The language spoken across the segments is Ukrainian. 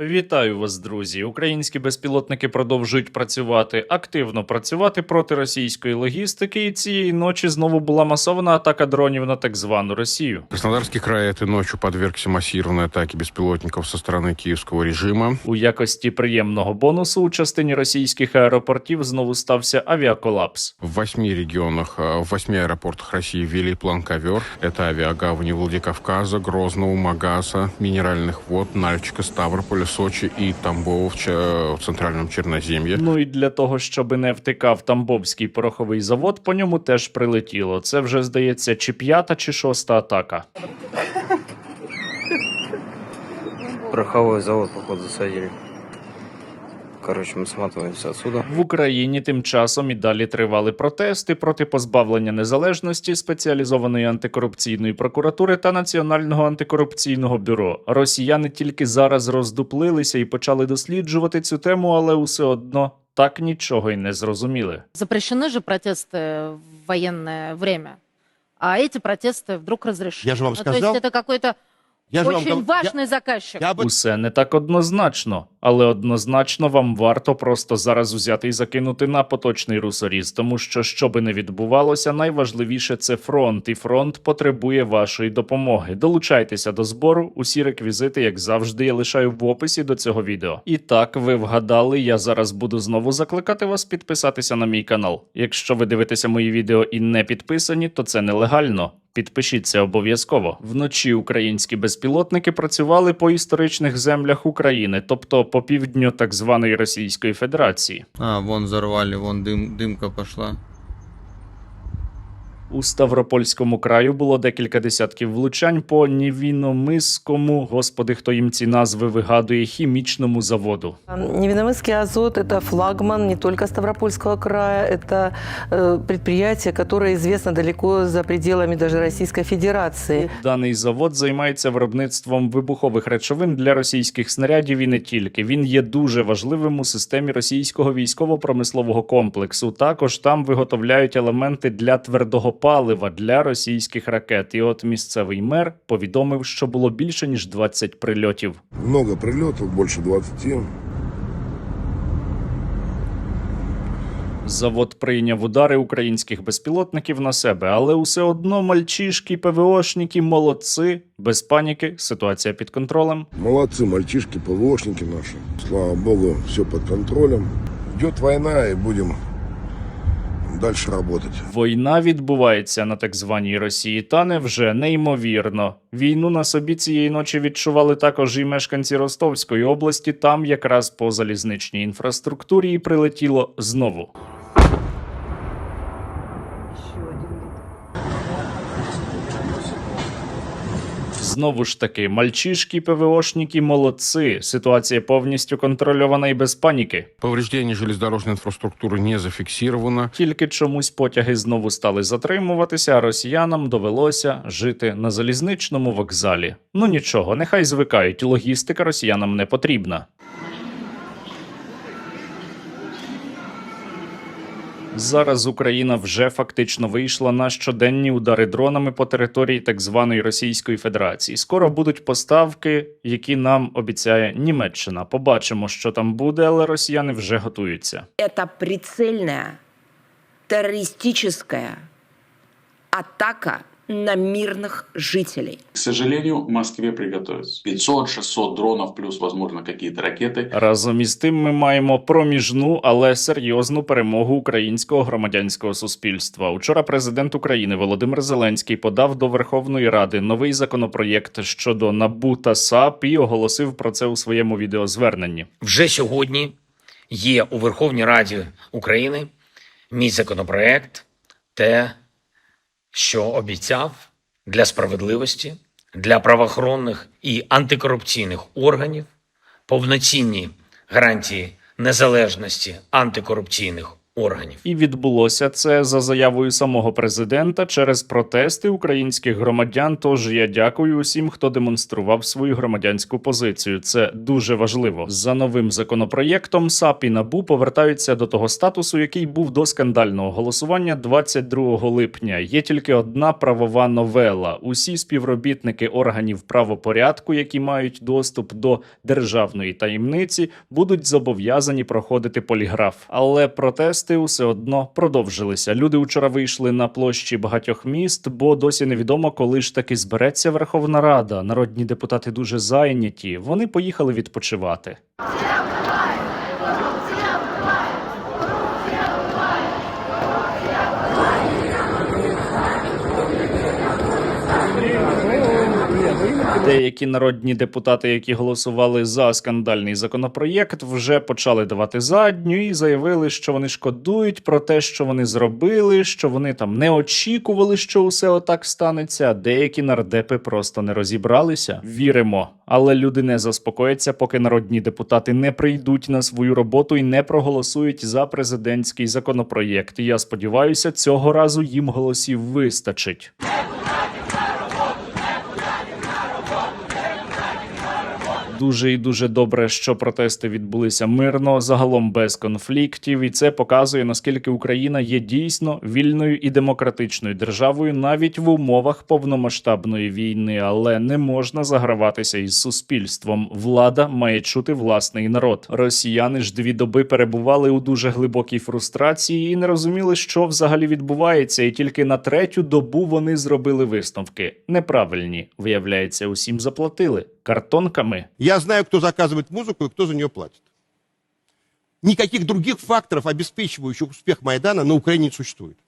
Вітаю вас, друзі! Українські безпілотники продовжують працювати, активно працювати проти російської логістики. І цієї ночі знову була масована атака дронів на так звану Росію. Краснодарский край этой ночью подвергся массированной атаке беспилотников со стороны киевского режима. У якості приємного бонусу у частині російських аеропортів знову стався авіаколапс. В восьми регионах, э, в восьми аэропортах России ввели план «Ковер». Это авиагавани Владикавказа, Грозного, Магаса, Минеральных вод, Нальчика, Ставрополя, Сочи і Тамбов в, центральному Черноземье. Ну і для того, щоб не втикав Тамбовський пороховий завод, по ньому теж прилетіло. Це вже здається, чи п'ята, чи шоста атака. Пороховий завод, походу, засадили. Короче, мы сматываемся отсюда. В Україні тим часом і далі тривали протести проти позбавлення незалежності спеціалізованої антикорупційної прокуратури та Національного антикорупційного бюро. Росіяни тільки зараз роздуплилися і почали досліджувати цю тему, але усе одно так нічого й не зрозуміли. Запрещены же протесты в военное время. А эти протесты вдруг разрешили. Я же вам Ну, сказал. То есть это какой-то Я же вам очень гов- важный заказчик. Я, я об этом- Усе не так однозначно, але однозначно вам варто просто зараз взяти і закинути на поточний русоріз, тому що що би не відбувалося, найважливіше це фронт, і фронт потребує вашої допомоги. Долучайтеся до збору. Усі реквізити, як завжди, я лишаю в описі до цього відео. І так, ви вгадали, я зараз буду знову закликати вас підписатися на мій канал. Якщо ви дивитеся мої відео і не підписані, то це нелегально. Підпишіться обов'язково. Вночі українські безпілотники працювали по історичних землях України, тобто по півдню так званої Російської Федерації. А, вон зарвали, вон дим, димка пошла. У Ставропольському краю було декілька десятків влучань по Нівіномиському, господи, хто їм ці назви вигадує, хімічному заводу. Невиномысский азот – это флагман не только Ставропольского края, это э, предприятие, которое известно далеко за пределами даже Российской Федерации. Даний завод займається виробництвом вибухових речовин для російських снарядів і не тільки. Він є дуже важливим у системі російського військово-промислового комплексу. Також там виготовляють елементи для твердого палива для російських ракет. І от місцевий мер повідомив, що було більше ніж 20 прильотів. Много прилетов, больше 20. Завод прийняв удари українських безпілотників на себе, але усе одно мальчишки, ПВОшники, молодці. Без паніки, ситуація під контролем. Молодцы мальчишки, ПВОшники наши. Слава богу, все под контролем. Идет война и будем дальше працювати. Війна відбувається на так званій Росії, та невже неймовірно. Війну на собі цієї ночі відчували також і мешканці Ростовської області. Там якраз по залізничній інфраструктурі прилетіло знову. Знову ж таки, мальчишки, ПВОшники, молодці. Ситуація повністю контрольована і без паніки. Повреждение железнодорожной инфраструктуры не зафиксировано. Тільки чомусь потяги знову стали затримуватися, а росіянам довелося жити на залізничному вокзалі. Ну нічого, нехай звикають, логістика росіянам не потрібна. Зараз Україна вже фактично вийшла на щоденні удари дронами по території так званої Російської Федерації. Скоро будуть поставки, які нам обіцяє Німеччина. Побачимо, що там буде, але росіяни вже готуються. Це прицільна терористична атака на мирных жителей. К сожалению, в Москве приготовиться. 500-600 дронов плюс, возможно, какие-то ракеты. Разом із тим, ми маємо проміжну, але серйозну перемогу українського громадянського суспільства. Учора президент України Володимир Зеленський подав до Верховної Ради новий законопроєкт щодо НАБУ та САП і оголосив про це у своєму відеозверненні. Вже сьогодні є у Верховній Раді України мій законопроект, те, що обіцяв для справедливості, для правоохоронних і антикорупційних органів повноцінні гарантії незалежності антикорупційних органів. І відбулося це за заявою самого президента через протести українських громадян. Тож я дякую усім, хто демонстрував свою громадянську позицію. Це дуже важливо. За новим законопроєктом САП і НАБУ повертаються до того статусу, який був до скандального голосування 22 липня. Є тільки одна правова новела. Усі співробітники органів правопорядку, які мають доступ до державної таємниці, будуть зобов'язані проходити поліграф. Але протести усе одно продовжилися. Люди вчора вийшли на площі багатьох міст, бо досі невідомо, коли ж таки збереться Верховна Рада. Народні депутати дуже зайняті. Вони поїхали відпочивати. Деякі народні депутати, які голосували за скандальний законопроєкт, вже почали давати задню і заявили, що вони шкодують про те, що вони зробили, що вони там не очікували, що усе отак станеться. Деякі нардепи просто не розібралися. Віримо, але люди не заспокояться, поки народні депутати не прийдуть на свою роботу і не проголосують за президентський законопроєкт. Я сподіваюся, цього разу їм голосів вистачить. Дуже і дуже добре, що протести відбулися мирно, загалом без конфліктів, і це показує наскільки Україна є дійсно вільною і демократичною державою навіть в умовах повномасштабної війни, але не можна заграватися із суспільством. Влада має чути власний народ. Росіяни ж дві доби перебували у дуже глибокій фрустрації і не розуміли, що взагалі відбувається, і тільки на третю добу вони зробили висновки. Неправильні, виявляється, усім заплатили картонками. Я знаю, кто заказывает музыку и кто за нее платит. Никаких других факторов, обеспечивающих успех Майдана, на Украине не существует.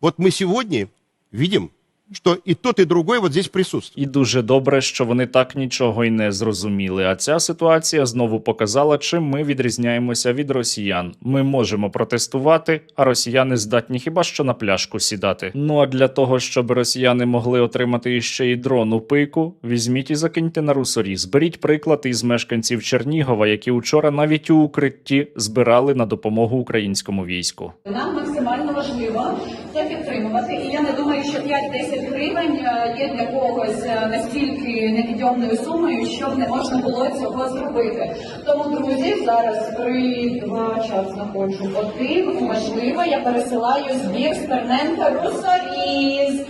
Вот мы сегодня видим, что и тот, и другой вот здесь присутствует. І дуже добре, що вони так нічого й не зрозуміли. А ця ситуація знову показала, чим ми відрізняємося від росіян. Ми можемо протестувати, а росіяни здатні хіба що на пляшку сідати. Ну а для того, щоб росіяни могли отримати іще й дрон у пику, візьміть і закиньте на русорі. Зберіть приклад із мешканців Чернігова, які учора навіть у укритті збирали на допомогу українському війську. Нам максимально важливо це підтримувати, і я не думаю, що 5-10 гривень е, є для когось е, настільки невідйомною сумою, щоб не можна було цього зробити. Тому, друзі, зараз три, два час знаходжу один. Можливо, я пересилаю збір Стерненка Русоріз.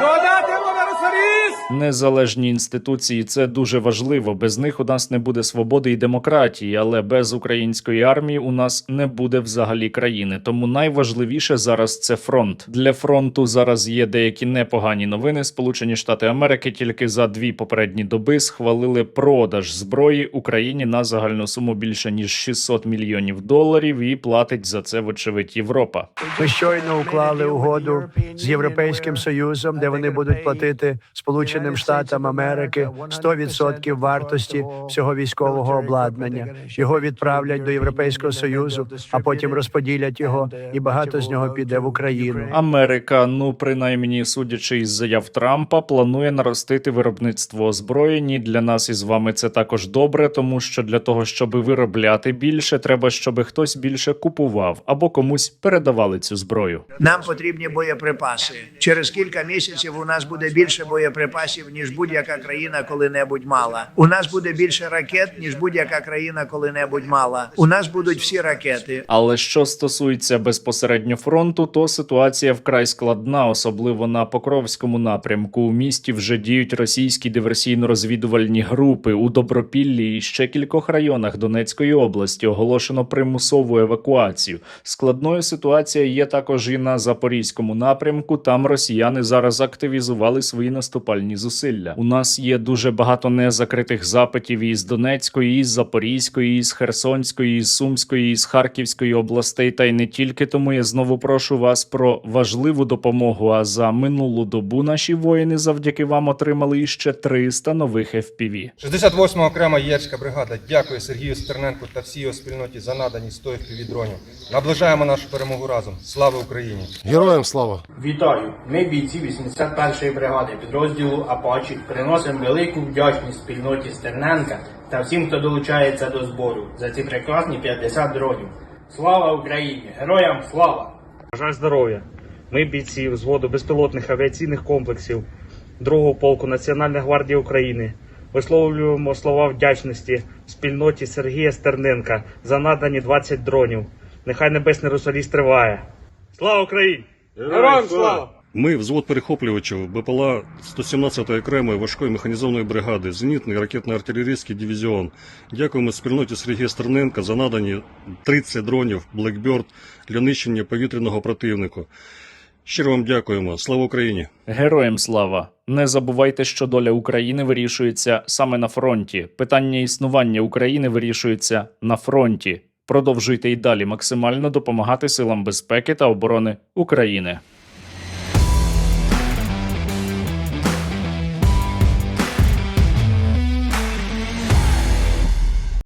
Донатимо! Незалежні інституції це дуже важливо. Без них у нас не буде свободи і демократії, але без української армії у нас не буде взагалі країни. Тому найважливіше зараз це фронт. Для фронту зараз є деякі непогані новини. Сполучені Штати Америки тільки за дві попередні доби схвалили продаж зброї Україні на загальну суму більше ніж 600 мільйонів доларів, і платить за це вочевидь Європа. Ми щойно уклали угоду з Європейським Союзом, де вони будуть платити Сполученим Штатам Америки 100% вартості всього військового обладнання. Його відправлять до Європейського союзу, а потім розподілять його, і багато з нього піде в Україну. Америка, ну принаймні судячи із заяв Трампа, планує наростити виробництво озброєнь. Для нас із вами це також добре, тому що для того, щоб виробляти більше, треба, щоб хтось більше купував або комусь передавали цю зброю. Нам потрібні боєприпаси. Через кілька місяців у нас буде більше боєприпасів ніж будь-яка країна коли-небудь мала. У нас буде більше ракет ніж будь-яка країна коли-небудь мала. У нас будуть всі ракети. Але що стосується безпосередньо фронту, то ситуація вкрай складна, особливо на Покровському напрямку. У місті вже діють російські диверсійно-розвідувальні групи у Добропіллі і ще кількох районах Донецької області оголошено примусову евакуацію. Складною ситуація є також і на Запорізькому напрямку. Там росіяни зараз активізували свої наступальні зусилля. У нас є дуже багато незакритих запитів із Донецької, із Запорізької, із Херсонської, із Сумської, із Харківської областей, та й не тільки тому я знову прошу вас про важливу допомогу. А за минулу добу наші воїни завдяки вам отримали іще 300 нових FPV. 68-ма окрема єрська бригада дякує Сергію Стерненку та всій його спільноті за надані 100 FPV-дронів. Наближаємо нашу перемогу разом. Слава Україні! Героям слава! Вітаю! Ми бійці 81-ї бригади підрозділу Апачі приносимо велику вдячність спільноті Стерненка та всім, хто долучається до збору за ці прекрасні 50 дронів. Слава Україні! Героям слава! Бажаю здоров'я. Ми бійці взводу безпілотних авіаційних комплексів 2-го полку Національної гвардії України. Висловлюємо слова вдячності спільноті Сергія Стерненка за надані 20 дронів. Нехай небесний русаліст триває. Слава Україні! Героям слава! Ми взвод перехоплювачів БПЛА 117-ї окремої важкої механізованої бригади, зенітний ракетно-артилерійський дивізіон. Дякуємо спільноті Сергія Стерненка за надані 30 дронів Blackbird для нищення повітряного противнику. Щиро вам дякуємо. Слава Україні! Героям слава! Не забувайте, що доля України вирішується саме на фронті. Питання існування України вирішується на фронті. Продовжуйте й далі максимально допомагати силам безпеки та оборони України.